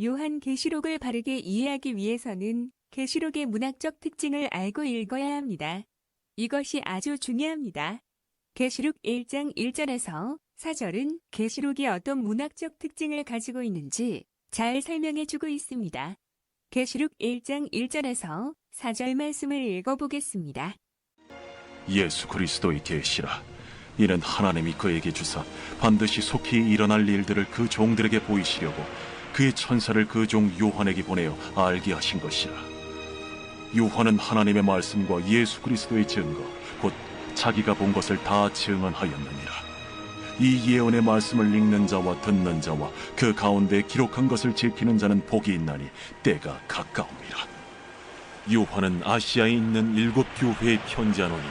요한 계시록을 바르게 이해하기 위해서는 계시록의 문학적 특징을 알고 읽어야 합니다. 이것이 아주 중요합니다. 계시록 1장 1절에서 4절은 계시록이 어떤 문학적 특징을 가지고 있는지 잘 설명해 주고 있습니다. 계시록 1장 1절에서 4절 말씀을 읽어보겠습니다. 예수 그리스도의 계시라 이는 하나님이 그에게 주사 반드시 속히 일어날 일들을 그 종들에게 보이시려고 그의 천사를 그 종 요한에게 보내어 알게 하신 것이라. 요한은 하나님의 말씀과 예수 그리스도의 증거 곧 자기가 본 것을 다 증언하였느니라. 이 예언의 말씀을 읽는 자와 듣는 자와 그 가운데 기록한 것을 지키는 자는 복이 있나니 때가 가까움이라 요한은 아시아에 있는 일곱 교회에 편지하노니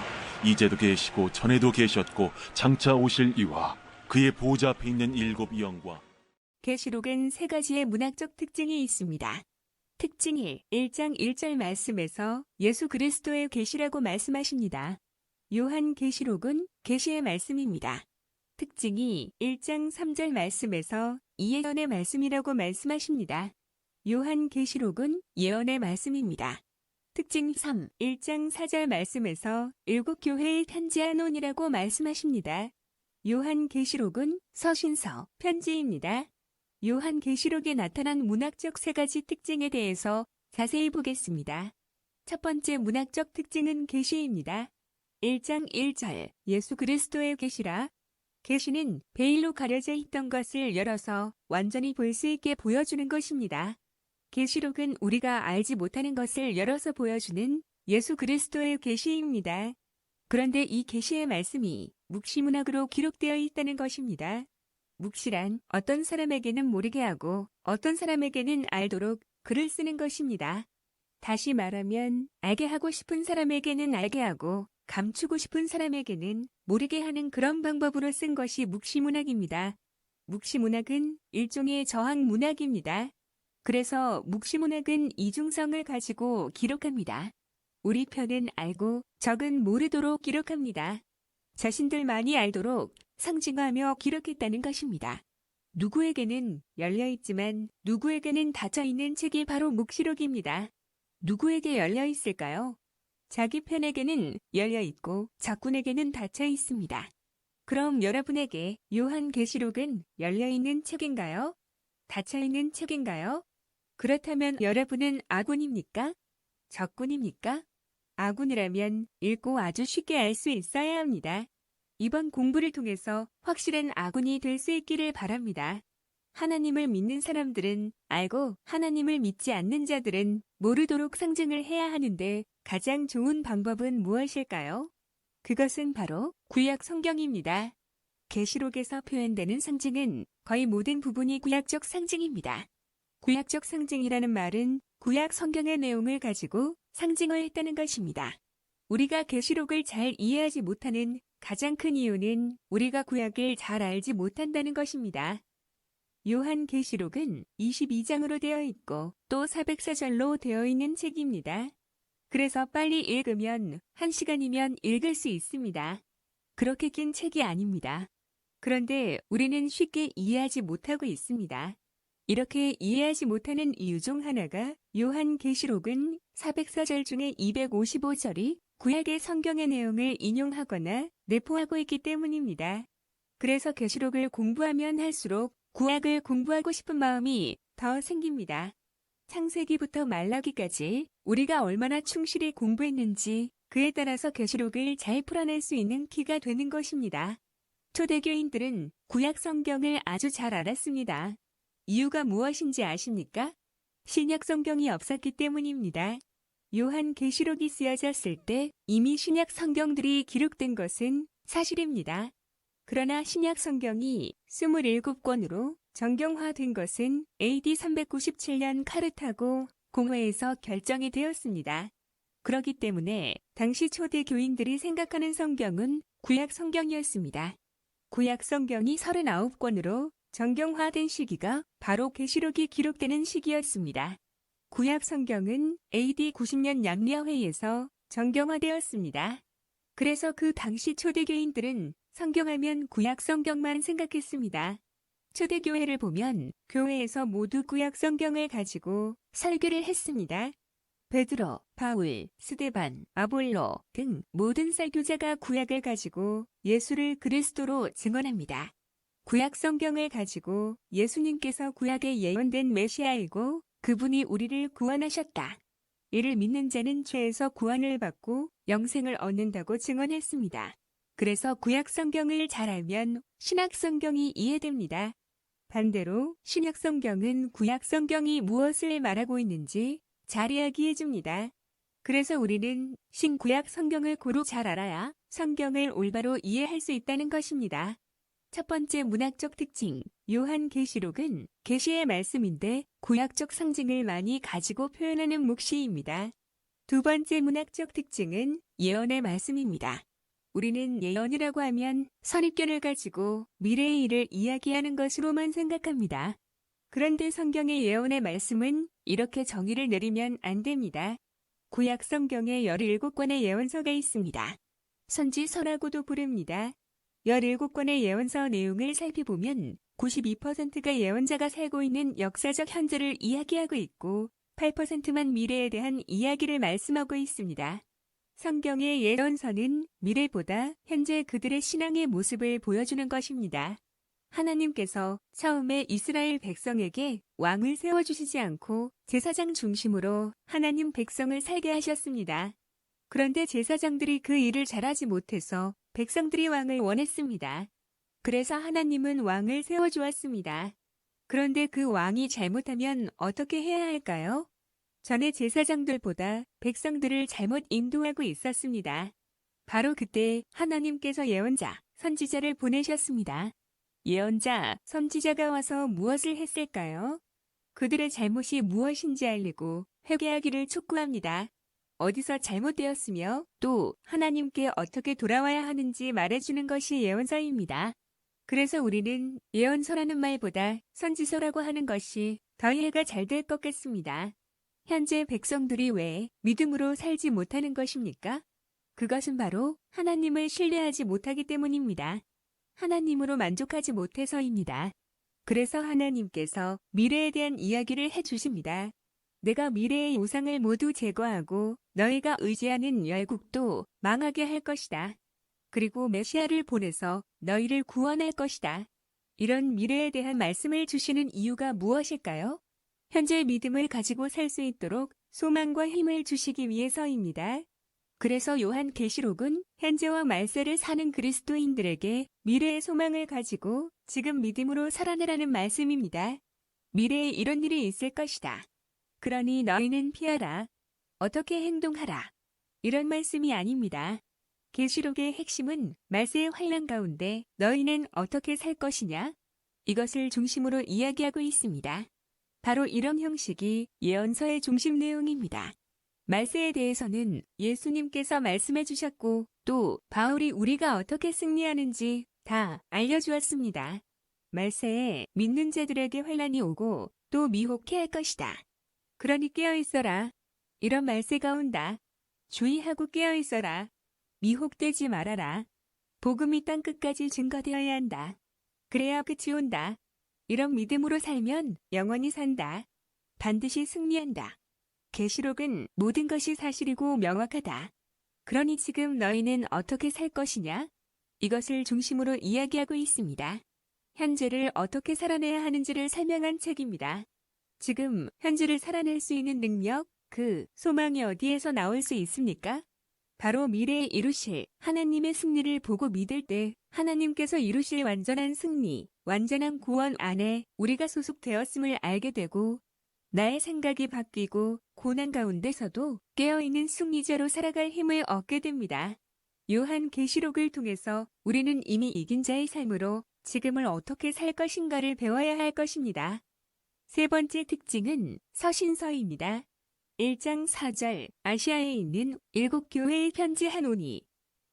이제도 계시고 전에도 계셨고 장차 오실 이와 그의 보좌 앞에 있는 일곱 영과 계시록은 세 가지의 문학적 특징이 있습니다. 특징 1, 1장 1절 말씀에서 예수 그리스도의 계시라고 말씀하십니다. 요한 계시록은 계시의 말씀입니다. 특징 2, 1장 3절 말씀에서 이예언의 말씀이라고 말씀하십니다. 요한 계시록은 예언의 말씀입니다. 특징 3, 1장 4절 말씀에서 일곱 교회에 편지하노니라고 말씀하십니다. 요한 계시록은 서신서, 편지입니다. 요한 계시록에 나타난 문학적 세 가지 특징에 대해서 자세히 보겠습니다. 첫 번째 문학적 특징은 계시입니다. 1장 1절 예수 그리스도의 계시라 계시는 베일로 가려져 있던 것을 열어서 완전히 볼 수 있게 보여주는 것입니다. 계시록은 우리가 알지 못하는 것을 열어서 보여주는 예수 그리스도의 계시입니다. 그런데 이 계시의 말씀이 묵시문학으로 기록되어 있다는 것입니다. 묵시란 어떤 사람에게는 모르게 하고 어떤 사람에게는 알도록 글을 쓰는 것입니다. 다시 말하면 알게 하고 싶은 사람에게는 알게 하고 감추고 싶은 사람에게는 모르게 하는 그런 방법으로 쓴 것이 묵시문학입니다. 묵시문학은 일종의 저항 문학입니다. 그래서 묵시문학은 이중성을 가지고 기록합니다. 우리 편은 알고 적은 모르도록 기록합니다. 자신들만이 알도록 상징화하며 기록했다는 것입니다. 누구에게는 열려있지만 누구에게는 닫혀있는 책이 바로 묵시록입니다. 누구에게 열려 있을까요? 자기 편에게는 열려 있고 적군에게는 닫혀 있습니다. 그럼 여러분에게 요한 계시록은 열려 있는 책인가요? 닫혀 있는 책인가요? 그렇다면 여러분은 아군입니까? 적군입니까? 아군이라면 읽고 아주 쉽게 알 수 있어야 합니다. 이번 공부를 통해서 확실한 아군이 될 수 있기를 바랍니다. 하나님을 믿는 사람들은 알고 하나님을 믿지 않는 자들은 모르도록 상징을 해야 하는데 가장 좋은 방법은 무엇일까요? 그것은 바로 구약 성경입니다. 계시록에서 표현되는 상징은 거의 모든 부분이 구약적 상징입니다. 구약적 상징이라는 말은 구약 성경의 내용을 가지고 상징화했다는 것입니다. 우리가 계시록을 잘 이해하지 못하는 가장 큰 이유는 우리가 구약을 잘 알지 못한다는 것입니다. 요한 계시록은 22장으로 되어 있고 또 404절로 되어 있는 책입니다. 그래서 빨리 읽으면 1시간이면 읽을 수 있습니다. 그렇게 긴 책이 아닙니다. 그런데 우리는 쉽게 이해하지 못하고 있습니다. 이렇게 이해하지 못하는 이유 중 하나가 요한 계시록은 404절 중에 255절이 구약의 성경의 내용을 인용하거나 내포하고 있기 때문입니다. 그래서 계시록을 공부하면 할수록 구약을 공부하고 싶은 마음이 더 생깁니다. 창세기부터 말라기까지 우리가 얼마나 충실히 공부했는지 그에 따라서 계시록을 잘 풀어낼 수 있는 키가 되는 것입니다. 초대교인들은 구약 성경을 아주 잘 알았습니다. 이유가 무엇인지 아십니까? 신약 성경이 없었기 때문입니다. 요한 계시록이 쓰여졌을 때 이미 신약 성경들이 기록된 것은 사실입니다. 그러나 신약 성경이 27권으로 정경화된 것은 AD 397년 카르타고 공회에서 결정이 되었습니다. 그렇기 때문에 당시 초대 교인들이 생각하는 성경은 구약 성경이었습니다. 구약 성경이 39권으로 정경화된 시기가 바로 계시록이 기록되는 시기였습니다. 구약 성경은 AD 90년 양리아회에서 정경화되었습니다. 그래서 그 당시 초대교인들은 성경하면 구약 성경만 생각했습니다. 초대교회를 보면 교회에서 모두 구약 성경을 가지고 설교를 했습니다. 베드로, 바울, 스데반, 아볼로 등 모든 설교자가 구약을 가지고 예수를 그리스도로 증언합니다. 구약 성경을 가지고 예수님께서 구약에 예언된 메시아이고 그분이 우리를 구원하셨다. 이를 믿는 자는 죄에서 구원을 받고 영생을 얻는다고 증언했습니다. 그래서 구약 성경을 잘 알면 신약 성경이 이해됩니다. 반대로 신약 성경은 구약 성경이 무엇을 말하고 있는지 잘 이야기해 줍니다. 그래서 우리는 신구약 성경을 고루 잘 알아야 성경을 올바로 이해할 수 있다는 것입니다. 첫 번째 문학적 특징, 요한 계시록은 계시의 말씀인데 구약적 상징을 많이 가지고 표현하는 묵시입니다. 두 번째 문학적 특징은 예언의 말씀입니다. 우리는 예언이라고 하면 선입견을 가지고 미래의 일을 이야기하는 것으로만 생각합니다. 그런데 성경의 예언의 말씀은 이렇게 정의를 내리면 안 됩니다. 구약 성경에 17권의 예언서가 있습니다. 선지서라고도 부릅니다. 17권의 예언서 내용을 살펴보면 92%가 예언자가 살고 있는 역사적 현재를 이야기하고 있고 8%만 미래에 대한 이야기를 말씀하고 있습니다. 성경의 예언서는 미래보다 현재 그들의 신앙의 모습을 보여주는 것입니다. 하나님께서 처음에 이스라엘 백성에게 왕을 세워주시지 않고 제사장 중심으로 하나님 백성을 살게 하셨습니다. 그런데 제사장들이 그 일을 잘하지 못해서 백성들이 왕을 원했습니다. 그래서 하나님은 왕을 세워주었습니다. 그런데 그 왕이 잘못하면 어떻게 해야 할까요? 전에 제사장들보다 백성들을 잘못 인도하고 있었습니다. 바로 그때 하나님께서 예언자, 선지자를 보내셨습니다. 예언자, 선지자가 와서 무엇을 했을까요? 그들의 잘못이 무엇인지 알리고 회개하기를 촉구합니다. 어디서 잘못되었으며 또 하나님께 어떻게 돌아와야 하는지 말해주는 것이 예언서입니다. 그래서 우리는 예언서라는 말보다 선지서라고 하는 것이 더 이해가 잘 될 것 같습니다. 현재 백성들이 왜 믿음으로 살지 못하는 것입니까? 그것은 바로 하나님을 신뢰하지 못하기 때문입니다. 하나님으로 만족하지 못해서입니다. 그래서 하나님께서 미래에 대한 이야기를 해주십니다. 내가 미래의 우상을 모두 제거하고 너희가 의지하는 열국도 망하게 할 것이다. 그리고 메시아를 보내서 너희를 구원할 것이다. 이런 미래에 대한 말씀을 주시는 이유가 무엇일까요? 현재 믿음을 가지고 살 수 있도록 소망과 힘을 주시기 위해서입니다. 그래서 요한 계시록은 현재와 말세를 사는 그리스도인들에게 미래의 소망을 가지고 지금 믿음으로 살아내라는 말씀입니다. 미래에 이런 일이 있을 것이다. 그러니 너희는 피하라. 어떻게 행동하라. 이런 말씀이 아닙니다. 계시록의 핵심은 말세의 환란 가운데 너희는 어떻게 살 것이냐? 이것을 중심으로 이야기하고 있습니다. 바로 이런 형식이 예언서의 중심 내용입니다. 말세에 대해서는 예수님께서 말씀해 주셨고 또 바울이 우리가 어떻게 승리하는지 다 알려주었습니다. 말세에 믿는 자들에게 환란이 오고 또 미혹해 할 것이다. 그러니 깨어 있어라. 이런 말세가 온다. 주의하고 깨어 있어라. 미혹되지 말아라. 복음이 땅 끝까지 증거되어야 한다. 그래야 끝이 온다. 이런 믿음으로 살면 영원히 산다. 반드시 승리한다. 계시록은 모든 것이 사실이고 명확하다. 그러니 지금 너희는 어떻게 살 것이냐? 이것을 중심으로 이야기하고 있습니다. 현재를 어떻게 살아내야 하는지를 설명한 책입니다. 지금 현재를 살아낼 수 있는 능력, 그 소망이 어디에서 나올 수 있습니까? 바로 미래에 이루실 하나님의 승리를 보고 믿을 때 하나님께서 이루실 완전한 승리, 완전한 구원 안에 우리가 소속되었음을 알게 되고 나의 생각이 바뀌고 고난 가운데서도 깨어있는 승리자로 살아갈 힘을 얻게 됩니다. 요한 계시록을 통해서 우리는 이미 이긴 자의 삶으로 지금을 어떻게 살 것인가를 배워야 할 것입니다. 세 번째 특징은 서신서입니다. 1장 4절 아시아에 있는 일곱 교회에 편지하노니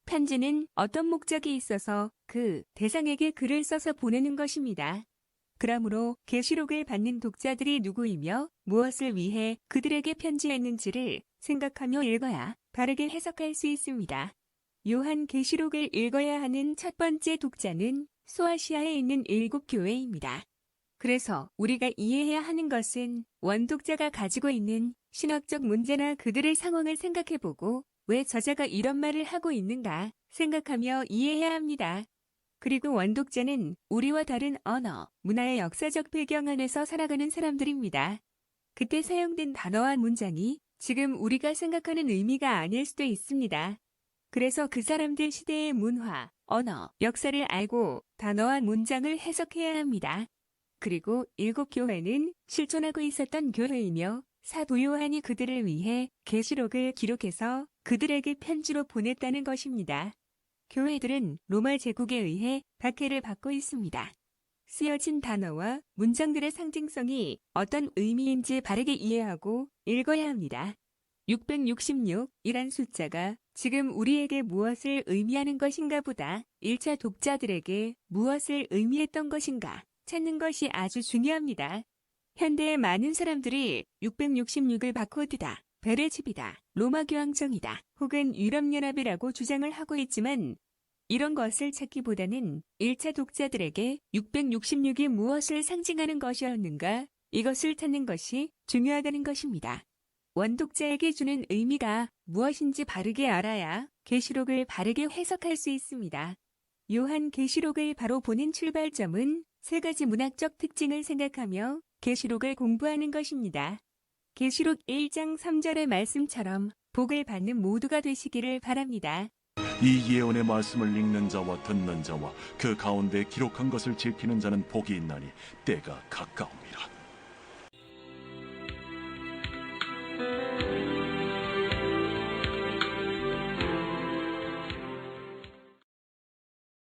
편지는 어떤 목적이 있어서 그 대상에게 글을 써서 보내는 것입니다. 그러므로 계시록을 받는 독자들이 누구이며 무엇을 위해 그들에게 편지했는지를 생각하며 읽어야 바르게 해석할 수 있습니다. 요한 계시록을 읽어야 하는 첫 번째 독자는 소아시아에 있는 일곱 교회입니다. 그래서 우리가 이해해야 하는 것은 원독자가 가지고 있는 신학적 문제나 그들의 상황을 생각해보고 왜 저자가 이런 말을 하고 있는가 생각하며 이해해야 합니다. 그리고 원독자는 우리와 다른 언어, 문화의 역사적 배경 안에서 살아가는 사람들입니다. 그때 사용된 단어와 문장이 지금 우리가 생각하는 의미가 아닐 수도 있습니다. 그래서 그 사람들 시대의 문화, 언어, 역사를 알고 단어와 문장을 해석해야 합니다. 그리고 일곱 교회는 실존하고 있었던 교회이며 사도 요한이 그들을 위해 계시록을 기록해서 그들에게 편지로 보냈다는 것입니다. 교회들은 로마 제국에 의해 박해를 받고 있습니다. 쓰여진 단어와 문장들의 상징성이 어떤 의미인지 바르게 이해하고 읽어야 합니다. 666이란 숫자가 지금 우리에게 무엇을 의미하는 것인가 보다 1차 독자들에게 무엇을 의미했던 것인가 찾는 것이 아주 중요합니다. 현대의 많은 사람들이 666을 바코드다, 베레집이다, 로마 교황청이다, 혹은 유럽연합이라고 주장을 하고 있지만 이런 것을 찾기보다는 1차 독자들에게 666이 무엇을 상징하는 것이었는가 이것을 찾는 것이 중요하다는 것입니다. 원독자에게 주는 의미가 무엇인지 바르게 알아야 계시록을 바르게 해석할 수 있습니다. 요한 계시록을 바로 보는 출발점은 세 가지 문학적 특징을 생각하며 계시록을 공부하는 것입니다. 계시록 1장 3절의 말씀처럼 복을 받는 모두가 되시기를 바랍니다. 이 예언의 말씀을 읽는 자와 듣는 자와 그 가운데 기록한 것을 지키는 자는 복이 있나니 때가 가까움이라